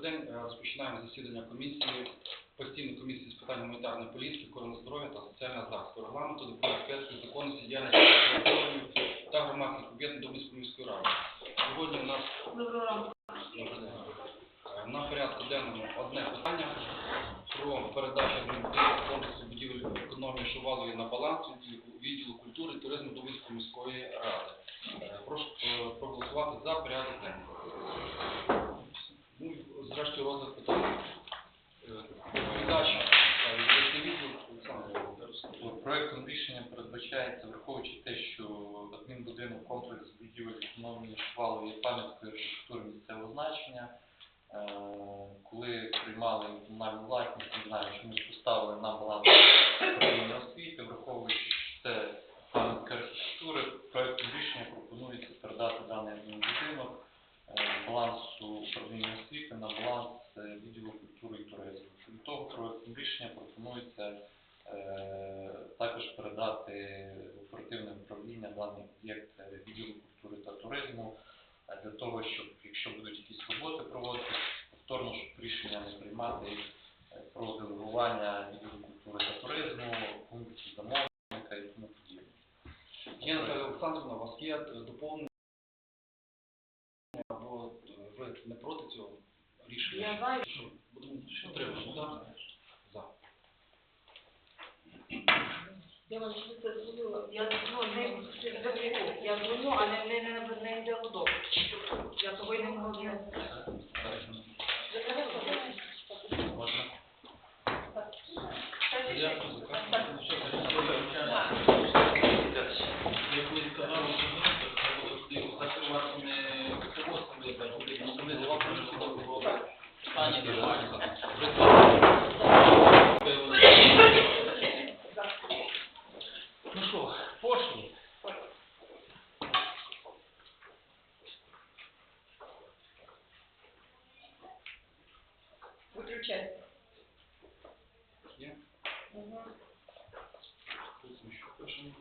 Добрий день. Е, розпочинаємо засідання комісії, постійної комісії з питань гуманітарної політики, охорони здоров'я та соціального захисту регламенту, депутатської законності, діяльності та громадських об'єднань Домінської міської ради. Сьогодні у нас е, на порядку денному одне питання про передачу комплексу будівель економії Шувалої на баланс відділу культури і туризму Домінської міської ради. Е, прошу проголосувати за порядок денного. Зрештою, розгляд питання. Е, е, Володимирович. Проектом рішення передбачається, враховуючи те, що адмінбудинок комплекс будівель економії швалу є пам'яткою архітектури місцевого значення. Е, Коли приймали комунальну власність, не знаю, що ми поставили на баланс управління освіти, враховуючи, що це пам'ятка архітектури, проектом рішення пропонується передати даний адмінбудинок е, з балансу управління освіти на баланс е, відділу культури і туризму. Крім того, проектом рішення пропонується Е, також передати оперативне управління даний об'єкт е, відділу культури та туризму е, для того, щоб якщо будуть якісь роботи проводити, повторно щоб рішення не приймати е, про делегування відділу культури та туризму, функції замовника і тому подібне. Є Наталя Олександрівна, у вас є е, доповнення або е, ви не проти цього рішення? Я. Що, Будемо підтримувати, так? За. Я вам це дзвонила. Я ну, не. Я дзвоню, але не, не, не, не йде додому. Я того й не можу. не- Можна? Дякую за карту. Тані нормально. Ну що, пошли. Виключай. Є? Угу. Тут ми що пишемо?